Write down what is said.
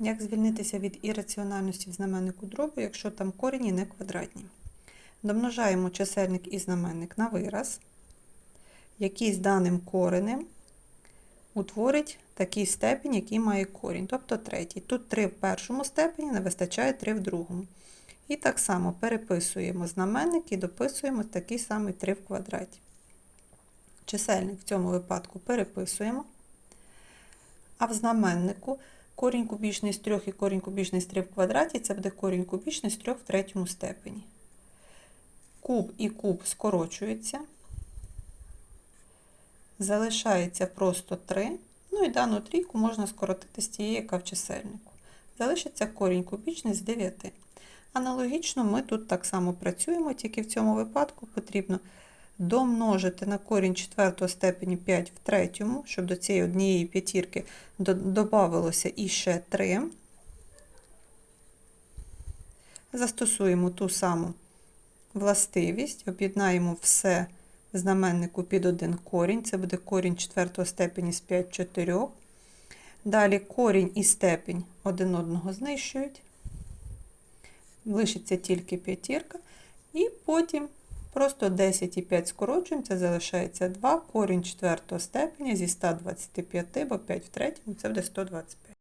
Як звільнитися від ірраціональності в знаменнику дробу, якщо там корені не квадратні? Домножаємо чисельник і знаменник на вираз, який з даним коренем утворить такий степінь, який має корінь, тобто третій. Тут 3 в першому степені, не вистачає 3 в другому. І так само переписуємо знаменник і дописуємо такий самий 3 в квадраті. Чисельник в цьому випадку переписуємо. А в знаменнику корінь кубічний з 3 і корінь кубічний з 3 в квадраті це буде корінь кубічний з 3 в третьому степені. Куб і куб скорочуються. Залишається просто 3. Ну і дану трійку можна скоротити з тієї, яка в чисельнику. Залишиться корінь кубічний з 9. Аналогічно ми тут так само працюємо, тільки в цьому випадку потрібно домножити на корінь 4 степені 5 в третьому, щоб до цієї однієї п'ятірки додавалося іще 3. Застосуємо ту саму властивість, об'єднаємо все в знаменнику під один корінь. Це буде корінь 4 степені з 5 4. Далі корінь і степень один одного знищують. Лишиться тільки п'ятірка. І потім просто 10 і 5 скорочуємо, це залишається 2, корінь 4 степеня зі 125, бо 5 в третьому це буде 125.